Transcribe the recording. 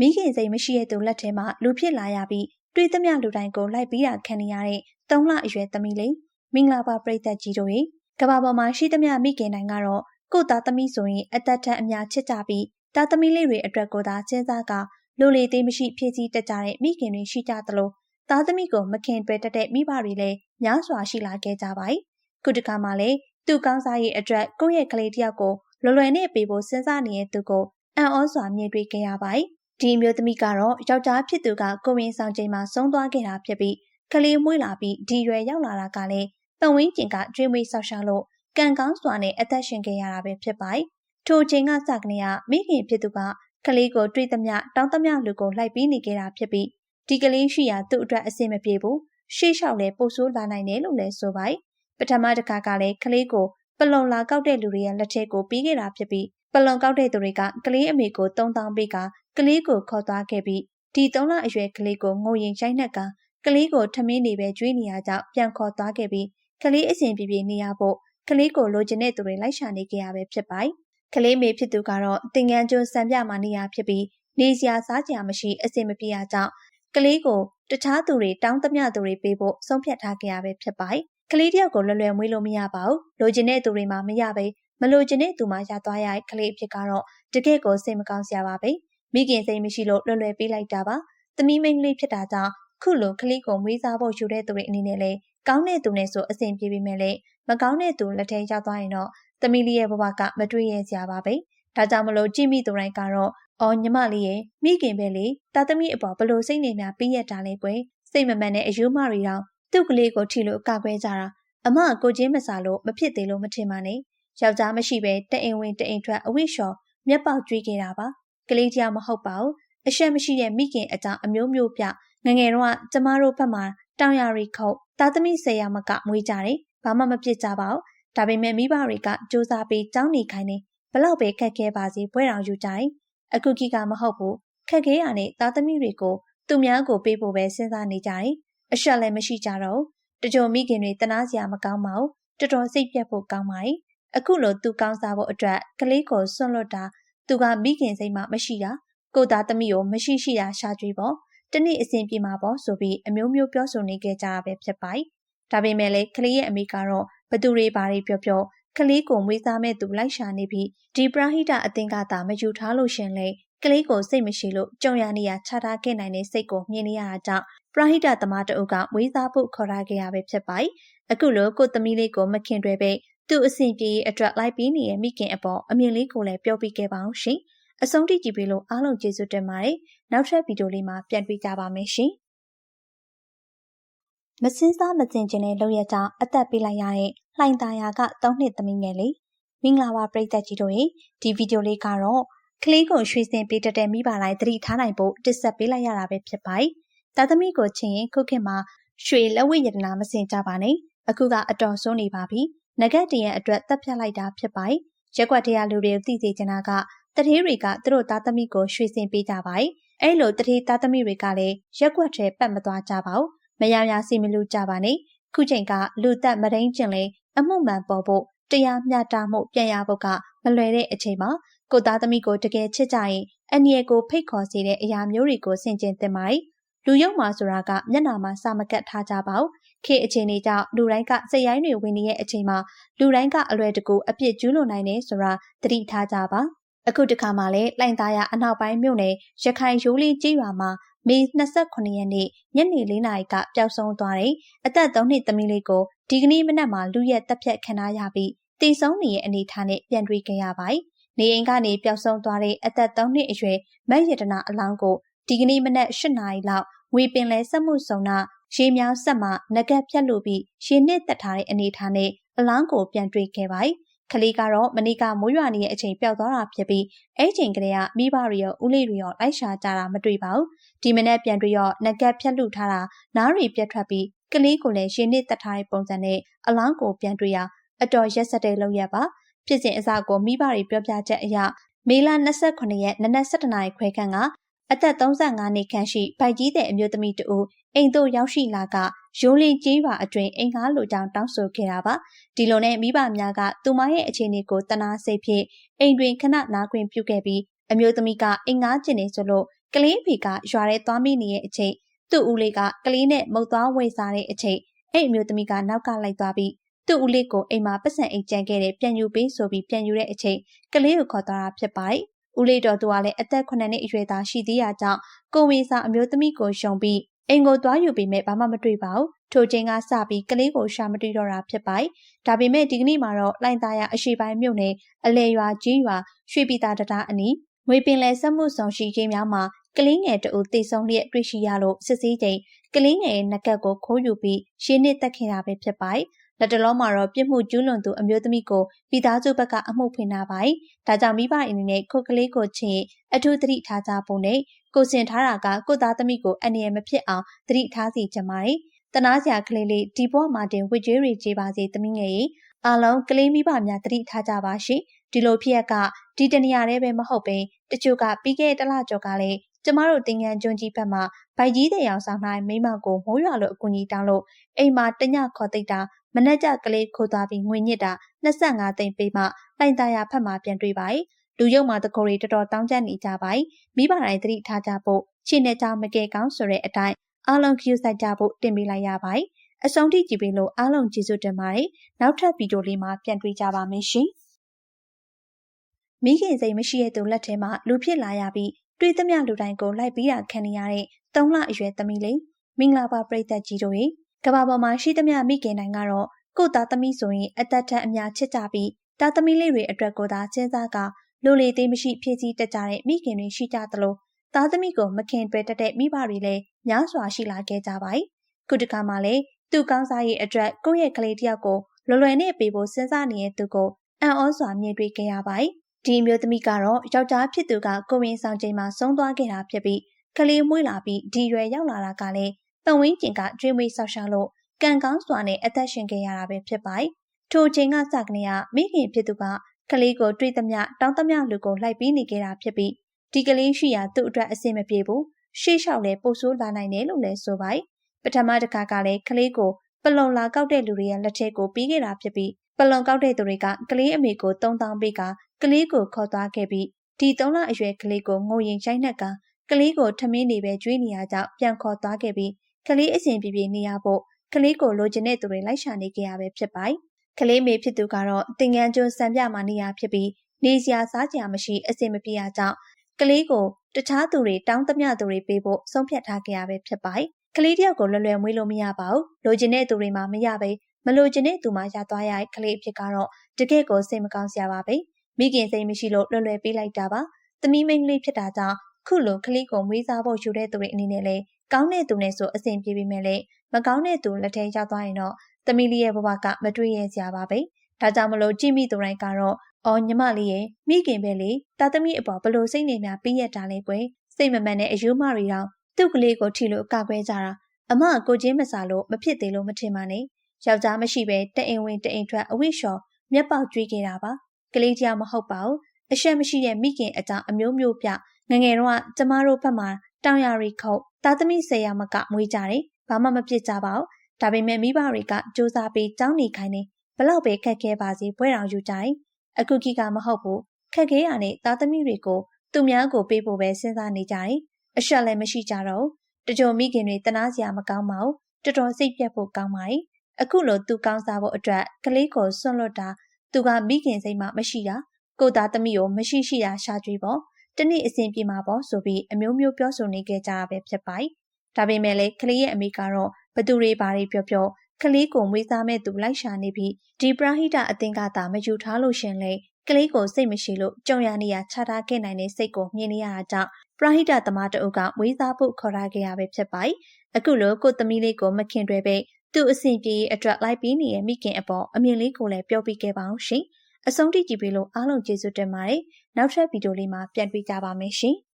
မိခင်စိတ်မရှိတဲ့သူလက်ထဲမှာလူဖြစ်လာရပြီးတွေ့သမျှလူတိုင်းကိုလိုက်ပြီးတာခံနေရတဲ့သုံးလအရွယ်သမီးလေးမင်္ဂလာပါပရိသတ်ကြီးတို့ရေကဘာပေါ်မှာရှိသမျှမိခင်တိုင်းကတော့ကို့သားသမီးဆိုရင်အသက်ထက်အများချစ်ကြပြီးသားသမီးလေးတွေအတွက်ကိုသာစဉ်းစားကလူလေသေးမရှိဖြည့်ဆည်းတတ်ကြတဲ့မိခင်တွေရှိကြသလိုသားသမီးကိုမခင်တွေ့တတ်တဲ့မိဘတွေလည်းများစွာရှိလာခဲ့ကြပါတယ်ခုတခါမှလည်းသူကောင်းစားရေးအတွက်ကိုယ့်ရဲ့ကလေးတယောက်ကိုလွယ်လွယ်နဲ့ပေးဖို့စဉ်းစားနေတဲ့သူကိုအံ့ဩစွာမြင်တွေ့ခဲ့ရပါတယ် ဒီအမျိုးသမီးကတော့ယောက်ျားဖြစ်သူကကိုဝင်ဆောင်ချိန်မှာဆုံးသွားခဲ့တာဖြစ်ပြီးကလေးမွေးလာပြီးဒီရွယ်ရောက်လာတာကလည်းပတ်ဝန်းကျင်ကကျွေးမွေးဆောက်ရှောက်လို့ကံကောင်းစွာနဲ့အသက်ရှင်ခဲ့ရတာပဲဖြစ်ပါတယ်။ထိုချိန်ကစကနေကမိခင်ဖြစ်သူကကလေးကိုတွေ့သမျှတောင်းသမျှလူကိုလိုက်ပြီးနေခဲ့တာဖြစ်ပြီးဒီကလေးရှိရာသူ့အတွက်အဆင်မပြေဘူးရှေ့လျှောက်လဲပို့ဆိုးလာနိုင်တယ်လို့လည်းဆိုပါတယ်။ပထမတစ်ခါကလည်းကလေးကိုပလုံလာကောက်တဲ့လူတွေရဲ့လက်ထဲကိုပြီးခဲ့တာဖြစ်ပြီး ပလုံကောက်တဲ့သူတွေကကလေးအမေကို3000ပေးကကလေးကိုခေါ်သွားခဲ့ပြီးဒီ3လအရွယ်ကလေးကိုငိုရင်ရိုက်နှက်ကကလေးကိုထမင်းနေပဲကျွေးနေရကြောင်းပြန်ခေါ်သွားခဲ့ပြီးကလေးအစဉ်ပြေပြေနေရဖို့ကလေးကိုလိုချင်တဲ့သူတွေလိုက်ရှာနေကြရပဲဖြစ်ပါတယ်။ကလေးမေဖြစ်သူကတော့တင်ငန်းကျွန်းစံပြမှာနေရဖြစ်ပြီးနေစရာစားစရာမရှိအစဉ်မပြေရကြောင်းကလေးကိုတခြားသူတွေတောင်းတမျှသူတွေပေးဖို့ဆုံးဖြတ်ထားကြရပဲဖြစ်ပါတယ်။ကလေးတယောက်ကိုလွယ်လွယ်မွေးလို့မရပါဘူး။လိုချင်တဲ့သူတွေမှမရပဲ မလိုချင်တဲ့သူမှရသွားရတဲ့ကလေးအဖြစ်ကတော့တကယ့်ကိုစိတ်မကောင်းစရာပါပဲ။မိခင်စိတ်မရှိလို့လွယ်လွယ်ပေးလိုက်တာပါ။သမီးမိန်းကလေးဖြစ်တာကြောင့်ခုလိုကလေးကိုမွေးစားဖို့ယူတဲ့သူတွေအနေနဲ့လည်းကောင်းတဲ့သူနဲ့ဆိုအဆင်ပြေပေမဲ့လည်းမကောင်းတဲ့သူလက်ထဲရောက်သွားရင်တော့သမီးလေးရဲ့ဘဝကမတွေ့ရစရာပါပဲ။ဒါကြောင့်မလို့ကြည့်မိသူတိုင်းကတော့အော်ညီမလေးရဲ့မိခင်ပဲလေတာသမီးအပေါ်ဘလို့စိတ်နေများပြီးရတာလဲကွယ်စိတ်မမှန်တဲ့အယူမတွေတောင်သူ့ကလေးကိုထီလို့ကာကွယ်ကြတာအမကိုချင်းမစားလို့မဖြစ်သေးလို့မထင်ပါနဲ့ ယောက်ျားမရှိပဲတအိမ်ဝင်တအိမ်ထွက်အဝိရှော်မျက်ပေါက်ကျွေးခဲ့တာပါကလေးတယောက်မဟုတ်ပါဘူးအရှက်မရှိတဲ့မိခင်အကြောင်းအမျိုးမျိုးပြငငယ်တော့ကျမတို့ဘက်မှာတောင်ရရီခုတ်သားသမီးဆယ်ယောက်မကမွေးကြတယ်ဘာမှမဖြစ်ကြပါဘူးဒါပေမဲ့မိဘတွေကစူးစမ်းပြီးကြောင်းနေခိုင်းနေဘလောက်ပဲခက်ခဲပါစေဘွဲတော်ယူကြတယ်အခုကြီးကမဟုတ်ဘူးခက်ခဲရတဲ့သားသမီးတွေကိုသူများကိုပေးဖို့ပဲစဉ်းစားနေကြတယ်အရှက်လည်းမရှိကြတော့တကြုံမိခင်တွေတနာစရာမကောင်းပါဘူးတော်တော်စိတ်ပြတ်ဖို့ကောင်းပါတယ် အခုလိုသူကောင်းစားဖို့အတွက်ကလေးကိုစွန့်လွတ်တာသူကမိခင်စိတ်မှမရှိတာကိုသားသမီးကိုမရှိရှိတာရှာကြွေးပေါ့တနေ့အစဉ်ပြေမှာပေါ့ဆိုပြီးအမျိုးမျိုးပြောဆိုနေကြကြတာပဲဖြစ်ပါတယ်ဒါပေမဲ့လည်းကလေးရဲ့အမေကတော့ဘသူတွေဘာတွေပြောပြောကလေးကိုမွေးစားမဲ့သူလိုက်ရှာနေပြီးဒီပရာဟိတအသင်္ကသာမယူထားလို့ရှင်လေကလေးကိုစိတ်မရှိလို့ကြုံရနေရခြားထားခဲ့နိုင်တဲ့စိတ်ကိုမြင်နေရတာကြောင့်ပရာဟိတသမားတအုပ်ကမွေးစားဖို့ခေါ်ထားခဲ့ရပဲဖြစ်ပါတယ်အခုလိုကိုသမီးလေးကိုမခင်တွေပဲ သူ့အစဉ်ပြေအတွက်လိုက်ပြီးနေတဲ့မိခင်အပေါ်အမြင်လေးကိုလည်းပြောပြခဲ့ပါအောင်ရှင်အဆုံးထိကြည့်ပြီးလို့အားလုံးကျေးဇူးတင်ပါတယ်နောက်ထပ်ဗီဒီယိုလေးမှာပြန်တွေ့ကြပါမယ်ရှင်မစင်းစားမစင်ကျင်တဲ့လောက်ရကြောင့်အသက်ပေးလိုက်ရတဲ့လှိုင်သာယာက၃နှစ်သမီးငယ်လေးမင်္ဂလာပါပရိသတ်ကြီးတို့ရေဒီဗီဒီယိုလေးကတော့ကလေးကိုရွှေစင်ပေးတတ်တဲ့မိဘတိုင်းသတိထားနိုင်ဖို့တစ်ဆက်ပေးလိုက်ရတာပဲဖြစ်ပါတယ်။သားသမီးကိုချင်းရင်ခုခေတ်မှာရွှေလက်ဝိယတနာမစင်ကြပါနဲ့။အခုကအတော်ဆိုးနေပါပြီ။ ငကက်တရံအတွက်တပ်ဖြတ်လိုက်တာဖြစ်ပါတယ်။ရက်ွက်တရားလူတွေသိစေချင်တာကတထေးတွေကသူတို့သားသမီးကိုရွှေစင်ပေးကြပါတယ်။အဲလိုတထေးသားသမီးတွေကလည်းရက်ွက်ထဲပတ်မသွားကြပါဘူး။မရရစီမလူကြပါနဲ့။ခုချိန်ကလူသက်မရင်းကျင်လေအမှုမှန်ပေါ်ဖို့တရားမျှတမှုပြန်ရဖို့ကမလွယ်တဲ့အချိန်မှာကိုသားသမီးကိုတကယ်ချစ်ကြရင်အန်ရီကိုဖိတ်ခေါ်စေတဲ့အရာမျိုးတွေကိုဆင်ခြင်သင့်ပါတယ်။လူယုံမှာဆိုတာကမျက်နာမှာစာမကတ်ထားကြပါဘူး။ ခေအခြေအနေကြောင့်လူတိုင်းကစိတ်ရိုင်းတွေဝင်နေတဲ့အချိန်မှာလူတိုင်းကအလွယ်တကူအပြစ်ကျူးလွန်နိုင်တယ်ဆိုတာသတိထားကြပါ။အခုတခါမှလည်းလိုင်သားရအနောက်ပိုင်းမြို့နယ်ရခိုင်ရိုးလေးကြီးရွာမှာမေ28ရက်နေ့ညနေ4နာရီကပျောက်ဆုံးသွားတဲ့အသက်3နှစ်သမီးလေးကိုဒီကနေ့မနက်မှာလူရက်တပ်ဖြတ်ခံရပြီးတည်ဆုံးနေတဲ့အနေအထားနဲ့ပြန်တွေ့ခဲ့ရပါတယ်။နေအိမ်ကနေပျောက်ဆုံးသွားတဲ့အသက်3နှစ်အရွယ်မက်ရတနာအလောင်းကိုဒီကနေ့မနက်8နာရီလောက်ငွေပင်လဲစက်မှုစုံနာ ရေမြောင်းဆက်မှငကက်ဖြတ်လို့ပြီးရေနစ်တက်ထားတဲ့အနေအထားနဲ့အလောင်းကိုပြန်တွေ့ခဲ့ပါတယ်။ကလေးကတော့မနေ့ကမိုးရွာနေတဲ့အချိန်ပျောက်သွားတာဖြစ်ပြီးအဲ့ချိန်ကလေးကမိဘတွေရောဦးလေးတွေရောလိုက်ရှာကြတာမတွေ့ပါဘူး။ဒီမနေ့ပြန်တွေ့ရောငကက်ဖြတ်လူထားတာနားရီပြတ်ထွက်ပြီးကလေးကိုလည်းရေနစ်တက်ထားတဲ့ပုံစံနဲ့အလောင်းကိုပြန်တွေ့ရအတော်ရက်စက်တဲ့လုပ်ရပါဖြစ်စဉ်အစကိုမိဘတွေပြောပြချက်အရမေလ29ရက်နနက်7:00နာရီခွဲခန့်က အသက်35နှစ်ခန့်ရှိဗိုက်ကြီးတဲ့အမျိုးသမီးတဦးအိမ်သို့ရောက်ရှိလာကရိုးလင်းကြီးရွာအတွင်အိမ်ကားလိုကြောင်တောင်းဆိုခဲ့တာပါဒီလိုနဲ့မိဘများကသူမရဲ့အခြေအနေကိုတနာစိတ်ဖြင့်အိမ်တွင်ခဏနာခွင့်ပြုခဲ့ပြီးအမျိုးသမီးကအိမ်ကားကျင်နေဆိုလို့ကလေးဖေကရွာထဲသွားမိနေတဲ့အချိန်သူ့ဦးလေးကကလေးနဲ့မုတ်သွားဝဲစားတဲ့အချိန်အဲ့အမျိုးသမီးကနောက်ကလိုက်သွားပြီးသူ့ဦးလေးကိုအိမ်မှာပတ်စံအိတ်ကြံခဲ့တဲ့ပြန်ယူပေးဆိုပြီးပြန်ယူတဲ့အချိန်ကလေးကိုခေါ်သွားတာဖြစ်ပါတယ်။ ဦးလေးတော်သူကလည်းအသက်9နှစ်အရွယ်သားရှိသေးတာကြောင့်ကိုဝေစာအမျိုးသမီးကိုရှုံပြီးအိမ်ကိုသွားယူပေမဲ့ဘာမှမတွေ့ပါဘူး။ထိုချိန်ကစပြီးကလေးကိုရှာမတွေ့တော့တာဖြစ်ပါတယ်။ဒါပေမဲ့ဒီကနေ့မှာတော့လိုင်သားရအရှိပိုင်းမြို့နယ်အလဲရွာကြီးရွာရွှေပြည်သာတတားအနီးငွေပင်လယ်စက်မှုဆောင်ရှိရေးများမှာကလေးငယ်တအုပ်တိတ်ဆုံးလျက်တွေ့ရှိရလို့စစ်ဆေးချိန်ကလေးငယ်ရဲ့နကတ်ကိုခိုးယူပြီးရှင်းနစ်တက်ခဲ့တာပဲဖြစ်ပါတယ်။ လက်တလုံးမှာတော့ပြစ်မှုကျူးလွန်သူအမျိုးသမီးကိုပြည်သားစုဘက်ကအမှုဖွင့်ထားပါတယ်။ဒါကြောင့်မိဘအနေနဲ့ခုတ်ကလေးကိုချင်းအထူးသတိထားကြဖို့နဲ့ကိုစင်ထားတာကကိုသားသမီးကိုအန္တရာယ်မဖြစ်အောင်သတိထားစီကြပါတယ်။တနာစရာကလေးလေးဒီဘော့မာတင်ဝစ်ကျွေးတွေကြေးပါစေသမီးငယ်ကြီးအားလုံးကလေးမိဘများသတိထားကြပါရှိဒီလိုဖြစ်ရကဒီတနေရာလေးပဲမဟုတ်ပင်တချို့ကပြီးခဲ့တဲ့တလကျော်ကလည်း ကျမတို့တင်ငန်းကျွန်းကြီးဘက်မှာဗိုက်ကြီးတဲ့ရောင်ဆောင်နိုင်မိမကိုမိုးရွာလို့အကူကြီးတောင်းလို့အိမ်မှာတညခေါ်သိတာမနှက်ကြကလေးခိုးသွားပြီးငွေညစ်တာ25သိန်းပေးမှလိုင်သားရဖက်မှာပြန်တွေ့ပါ යි လူရုံမှာတကိုရီတော်တော်တောင်းကျနေကြပါ යි မိဘတိုင်းသတိထားကြဖို့ရှင်းနေကြမကဲကောင်းဆိုတဲ့အတိုင်းအားလုံးကြည့်ဆိုင်ကြဖို့တင်ပေးလိုက်ရပါ යි အဆုံးထိကြည့်ပေးလို့အားလုံးကျေးဇူးတင်ပါတယ်နောက်ထပ်ဗီဒီယိုလေးမှာပြန်တွေ့ကြပါမယ်ရှင်မိခင်စိတ်မရှိတဲ့သူလက်ထဲမှာလူဖြစ်လာရပြီး တွေ့သမျှလူတိုင်းကိုလိုက်ပြီးတာခံနေရတဲ့၃လအရွယ်သမီးလေးမင်္ဂလာပါပရိသတ်ကြီးတို့ရေကဘာပေါ်မှာရှိသမျှမိခင်တိုင်းကတော့ကိုသားသမီးဆိုရင်အသက်ထက်အများချစ်ကြပြီးသားသမီးလေးတွေအတွက်ကိုသာစဉ်းစားကလူလေသေးမရှိဖြည့်ဆည်းတတ်ကြတဲ့မိခင်တွေရှိကြသလိုသားသမီးကိုမခင်တွေ့တတ်တဲ့မိဘတွေလည်းများစွာရှိလာခဲ့ကြပါ යි ခုတခါမှလည်းသူကောင်းစားရေးအတွက်ကိုယ့်ရဲ့ကလေးတယောက်ကိုလွယ်လွယ်နဲ့ပေးဖို့စဉ်းစားနေတဲ့သူကိုအံ့ဩစွာမြင်တွေ့ခဲ့ရပါ යි ဒီမျိုးသမီးကတော့ယောက်ျားဖြစ်သူကကိုဝင်ဆောင်ချိန်မှာဆုံးသွားခဲ့တာဖြစ်ပြီးကလေးမွေးလာပြီးဒီရွယ်ရောက်လာတာကလည်းပတ်ဝန်းကျင်ကကျွေးမွေးဆောက်ရှောက်လို့ကံကောင်းစွာနဲ့အသက်ရှင်ခဲ့ရတာပဲဖြစ်ပါတယ်။ထိုချိန်ကစကနေကမိခင်ဖြစ်သူကကလေးကိုတွေးသမျှတောင်းသမျှလူကိုလိုက်ပြီးနေခဲ့တာဖြစ်ပြီးဒီကလေးရှိရာသူ့အတွက်အဆင်မပြေဘူးရှေ့လျှောက်လဲပို့ဆိုးလာနိုင်တယ်လို့လည်းဆိုပါတယ်။ပထမတစ်ခါကလည်းကလေးကိုပလုံလာကောက်တဲ့လူတွေရဲ့လက်ထက်ကိုပြီးခဲ့တာဖြစ်ပြီး ပလုံကောက်တဲ့သူတွေကကလေးအမေကို3000ပေးကကလေးကိုခေါ်သွားခဲ့ပြီးဒီ3လအရွယ်ကလေးကိုငိုရင်ရိုက်နှက်ကကလေးကိုထမင်းနေပဲကျွေးနေရကြောင်းပြန်ခေါ်သွားခဲ့ပြီးကလေးအစဉ်ပြေပြေနေရဖို့ကလေးကိုလိုချင်တဲ့သူတွေလိုက်ရှာနေကြရပဲဖြစ်ပါတယ်။ကလေးမေဖြစ်သူကတော့တင်ငန်းကျွန်းစံပြမှာနေရဖြစ်ပြီးနေစရာစားစရာမရှိအစဉ်မပြေရကြောင်းကလေးကိုတခြားသူတွေတောင်းတမျှသူတွေပေးဖို့ဆုံးဖြတ်ထားကြရပဲဖြစ်ပါတယ်။ကလေးတယောက်ကိုလွယ်လွယ်မွေးလို့မရပါဘူး။လိုချင်တဲ့သူတွေမှမရပဲ မလိုချင်တဲ့သူမှရသွားရတဲ့ကလေးအဖြစ်ကတော့တကယ့်ကိုစိတ်မကောင်းစရာပါပဲ။မိခင်စိတ်မရှိလို့လွယ်လွယ်ပေးလိုက်တာပါ။သမီးမိန်းကလေးဖြစ်တာကြောင့်ခုလိုကလေးကိုမွေးစားဖို့ယူတဲ့သူတွေအနေနဲ့လည်းကောင်းတဲ့သူနဲ့ဆိုအဆင်ပြေပေမဲ့လည်းမကောင်းတဲ့သူလက်ထဲရောက်သွားရင်တော့သမီးလေးရဲ့ဘဝကမတွေ့ရစရာပါပဲ။ဒါကြောင့်မလို့ကြည့်မိသူတိုင်းကတော့အော်ညီမလေးရဲ့မိခင်ပဲလေတာသမီးအပေါ်ဘလို့စိတ်နေများပြီးရတာလဲကွယ်စိတ်မမှန်တဲ့အယူမတွေတော့သူ့ကလေးကိုထီလို့အကကွဲကြတာအမကိုချင်းမစားလို့မဖြစ်သေးလို့မထင်ပါနဲ့ ယောက်ျားမရှိပဲတအိမ်ဝင်တအိမ်ထွက်အဝိရှော်မျက်ပေါက်ကျွေးခဲ့တာပါကလေးတရားမဟုတ်ပါဘူးအရှက်မရှိတဲ့မိခင်အကြောင်းအမျိုးမျိုးပြငငယ်တော့ကျမတို့ဘက်မှာတောင်ရရီခုတ်သားသမီးဆရာမကမွေးကြတယ်ဘာမှမဖြစ်ကြပါဘူးဒါပေမဲ့မိဘတွေကစူးစမ်းပြီးကြောင်းနေခိုင်းနေဘလောက်ပဲခက်ခဲပါစေပွဲတော်ယူကြတယ်အခုခေတ်ကမဟုတ်ဘူးခက်ခဲရတဲ့သားသမီးတွေကိုသူများကိုပေးဖို့ပဲစဉ်းစားနေကြတယ်အရှက်လည်းမရှိကြတော့တကြုံမိခင်တွေတနာစရာမကောင်းပါဘူးတော်တော်စိတ်ပြတ်ဖို့ကောင်းပါတယ် အခုလိုသူကောင်းစားဖို့အတွက်ကလေးကိုဆွန့်လွတ်တာသူကမိခင်စိတ်မှမရှိတာကိုသားသမီးကိုမရှိရှိတာရှာကြွေးပေါ့တနေ့အစဉ်ပြေမှာပေါ့ဆိုပြီးအမျိုးမျိုးပြောဆိုနေကြကြတာပဲဖြစ်ပါတယ်။ဒါပေမဲ့လည်းကလေးရဲ့အမိကတော့ဘသူတွေဘာတွေပြောပြောကလေးကိုမွေးစားမဲ့သူလိုက်ရှာနေပြီးဒီပရာဟိတအသင်းကသာမယူထားလို့ရှင်လေကလေးကိုစိတ်မရှိလို့ကြုံရနေရခြားထားခဲ့နိုင်တဲ့စိတ်ကိုမြင်နေရတာကြောင့်ပရာဟိတသမားတအုပ်ကမွေးစားဖို့ခေါ်ထားခဲ့ရပဲဖြစ်ပါတယ်။အခုလိုကိုသမီးလေးကိုမခင်တွေပဲ သူ့အဆင်ပြေအတွက်လိုက်ပြီးနေတဲ့မိခင်အပေါ်အမြင်လေးကိုလည်းပြောပြခဲ့ပါအောင်ရှင်။အဆုံးထိကြည့်ပြီးလို့အားလုံးကျေးဇူးတင်ပါတယ်။နောက်ထပ်ဗီဒီယိုလေးမှာပြန်တွေ့ကြပါမယ်ရှင်။